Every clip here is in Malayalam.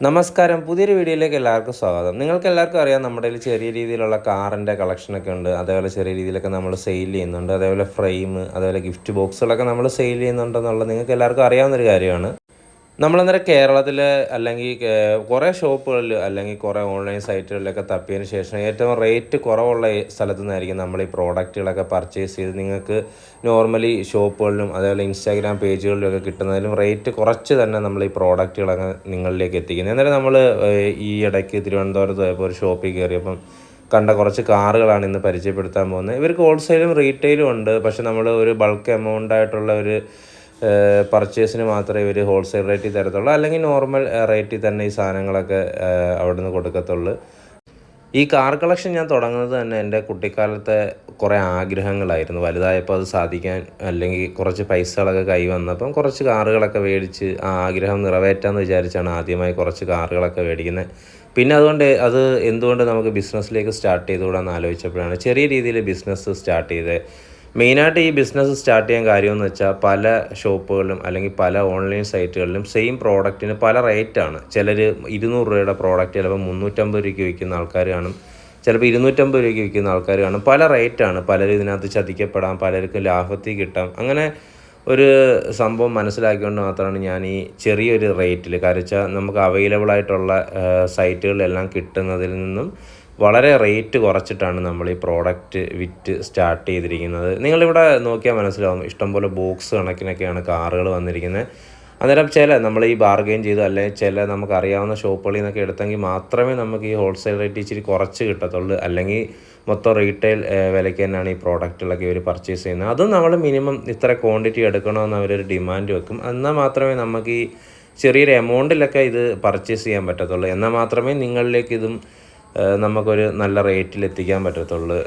നമസ്കാരം. പുതിയൊരു വീഡിയോയിലേക്ക് എല്ലാവർക്കും സ്വാഗതം. നിങ്ങൾക്ക് എല്ലാവർക്കും അറിയാം നമ്മുടെ കയ്യിൽ ചെറിയ രീതിയിലുള്ള കാറിന്റെ കളക്ഷനൊക്കെ ഉണ്ട്. അതേപോലെ ചെറിയ രീതിയിലൊക്കെ നമ്മൾ സെയിൽ ചെയ്യുന്നുണ്ട്. അതേപോലെ ഫ്രെയിം അതേപോലെ ഗിഫ്റ്റ് ബോക്സുകളൊക്കെ നമ്മൾ സെയിൽ ചെയ്യുന്നുണ്ടെന്നുള്ളത് നിങ്ങൾക്ക് എല്ലാവർക്കും അറിയാവുന്നൊരു കാര്യമാണ്. നമ്മളന്നേരം കേരളത്തിൽ അല്ലെങ്കിൽ കുറേ ഷോപ്പുകളിൽ അല്ലെങ്കിൽ കുറേ ഓൺലൈൻ സൈറ്റുകളിലൊക്കെ തപ്പിയതിന് ശേഷം ഏറ്റവും റേറ്റ് കുറവുള്ള സ്ഥലത്തു നിന്നായിരിക്കും നമ്മൾ ഈ പ്രോഡക്റ്റുകളൊക്കെ പർച്ചേസ് ചെയ്ത് നിങ്ങൾക്ക് നോർമലി ഷോപ്പുകളിലും അതേപോലെ ഇൻസ്റ്റാഗ്രാം പേജുകളിലൊക്കെ കിട്ടുന്നതിലും റേറ്റ് കുറച്ച് തന്നെ നമ്മൾ ഈ പ്രോഡക്റ്റുകളൊക്കെ നിങ്ങളിലേക്ക് എത്തിക്കുന്നത് എന്നിട്ട് നമ്മൾ ഈ ഇടയ്ക്ക് തിരുവനന്തപുരത്ത് പോയപ്പോൾ ഒരു ഷോപ്പിൽ കയറിയപ്പം കണ്ട കുറച്ച് കാറുകളാണ് ഇന്ന് പരിചയപ്പെടുത്താൻ പോകുന്നത്. ഇവർക്ക് ഹോൾസെയിലും റീറ്റെയിലും ഉണ്ട്. പക്ഷെ നമ്മൾ ഒരു ബൾക്ക് എമൗണ്ട് ആയിട്ടുള്ള ഒരു പർച്ചേസിന് മാത്രമേ ഇവർ ഹോൾസെയിൽ റേറ്റിൽ തരത്തുള്ളൂ. അല്ലെങ്കിൽ നോർമൽ റേറ്റിൽ തന്നെ ഈ സാധനങ്ങളൊക്കെ അവിടുന്ന് കൊടുക്കത്തുള്ളൂ. ഈ കാർ കളക്ഷൻ ഞാൻ തുടങ്ങുന്നത് തന്നെ എന്റെ കുട്ടിക്കാലത്തെ കുറേ ആഗ്രഹങ്ങളായിരുന്നു. വലുതായപ്പോൾ അത് സാധിക്കാൻ അല്ലെങ്കിൽ കുറച്ച് പൈസകളൊക്കെ കൈ വന്നപ്പം കുറച്ച് കാറുകളൊക്കെ മേടിച്ച് ആ ആഗ്രഹം നിറവേറ്റാമെന്ന് വിചാരിച്ചാണ് ആദ്യമായി കുറച്ച് കാറുകളൊക്കെ മേടിക്കുന്നത്. പിന്നെ അതുകൊണ്ട് അത് എന്തുകൊണ്ട് നമുക്ക് ബിസിനസ്സിലേക്ക് സ്റ്റാർട്ട് ചെയ്തുകൂടാന്ന് ആലോചിച്ചപ്പോഴാണ് ചെറിയ രീതിയിൽ ബിസിനസ് സ്റ്റാർട്ട് ചെയ്തത് മെയിനായിട്ട് ഈ ബിസിനസ് സ്റ്റാർട്ട് ചെയ്യാൻ കാര്യമെന്ന് വെച്ചാൽ പല ഷോപ്പുകളിലും അല്ലെങ്കിൽ പല ഓൺലൈൻ സൈറ്റുകളിലും സെയിം പ്രോഡക്റ്റിന് പല റേറ്റാണ് ചിലർ ഇരുന്നൂറ് രൂപയുടെ പ്രോഡക്റ്റ് ചിലപ്പോൾ മുന്നൂറ്റമ്പത് രൂപയ്ക്ക് വിൽക്കുന്ന ആൾക്കാർ കാണും. ചിലപ്പോൾ ഇരുന്നൂറ്റമ്പത് രൂപയ്ക്ക് വിൽക്കുന്ന ആൾക്കാർ കാണും. പല റേറ്റാണ് പലരും ഇതിനകത്ത് ചതിക്കപ്പെടാം. പലർക്കും ലാഭത്തിൽ കിട്ടാം. അങ്ങനെ ഒരു സംഭവം മനസ്സിലാക്കിക്കൊണ്ട് മാത്രമാണ് ഞാൻ ഈ ചെറിയൊരു റേറ്റിൽ കാരണം വെച്ചാൽ നമുക്ക് അവൈലബിൾ ആയിട്ടുള്ള സൈറ്റുകളിലെല്ലാം കിട്ടുന്നതിൽ നിന്നും വളരെ റേറ്റ് കുറച്ചിട്ടാണ് നമ്മൾ ഈ പ്രോഡക്റ്റ് വിറ്റ് സ്റ്റാർട്ട് ചെയ്തിരിക്കുന്നത്. നിങ്ങളിവിടെ നോക്കിയാൽ മനസ്സിലാവും ഇഷ്ടംപോലെ ബോക്സ് കണക്കിനൊക്കെയാണ് കാറുകൾ വന്നിരിക്കുന്നത്. അന്നേരം ചില നമ്മൾ ഈ ബാർഗെയിൻ ചെയ്ത് അല്ലെങ്കിൽ ചില നമുക്കറിയാവുന്ന ഷോപ്പുകളിൽ നിന്നൊക്കെ എടുത്തെങ്കിൽ മാത്രമേ നമുക്ക് ഈ ഹോൾസെയിൽ റേറ്റ് ഇച്ചിരി കുറച്ച് കിട്ടത്തുള്ളൂ. അല്ലെങ്കിൽ മൊത്തം റീറ്റെയിൽ വിലയ്ക്ക് തന്നെയാണ് ഈ പ്രോഡക്റ്റുകളൊക്കെ ഇവർ പർച്ചേസ് ചെയ്യുന്നത്. അതും നമ്മൾ മിനിമം ഇത്ര ക്വാണ്ടിറ്റി എടുക്കണമെന്ന് അവരൊരു ഡിമാൻഡ് വെക്കും. എന്നാൽ മാത്രമേ നമുക്ക് ഈ ചെറിയൊരു എമൗണ്ടിലൊക്കെ ഇത് പർച്ചേസ് ചെയ്യാൻ പറ്റത്തുള്ളൂ. എന്നാൽ മാത്രമേ നിങ്ങളിലേക്ക് ഇതും നമുക്കൊരു നല്ല റേറ്റിൽ എത്തിക്കാൻ പറ്റത്തുള്ളൂ.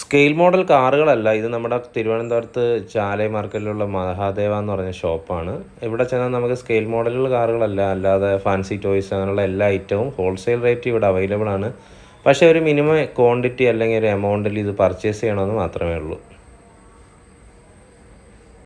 സ്കെയിൽ മോഡൽ കാറുകളല്ല ഇത് നമ്മുടെ തിരുവനന്തപുരത്ത് ചാലൈ മാർക്കറ്റിലുള്ള മഹാദേവ എന്ന് പറഞ്ഞ ഷോപ്പാണ്. ഇവിടെ ചെന്നാൽ നമുക്ക് സ്കെയിൽ മോഡലുള്ള കാറുകളല്ല അല്ലാതെ ഫാൻസി ടോയ്സ് അങ്ങനെയുള്ള എല്ലാ ഐറ്റവും ഹോൾസെയിൽ റേറ്റ് ഇവിടെ അവൈലബിൾ ആണ്. പക്ഷേ ഒരു മിനിമം ക്വാണ്ടിറ്റി അല്ലെങ്കിൽ ഒരു എമൗണ്ടിൽ ഇത് പർച്ചേസ് ചെയ്യണമെന്ന് മാത്രമേ ഉള്ളൂ.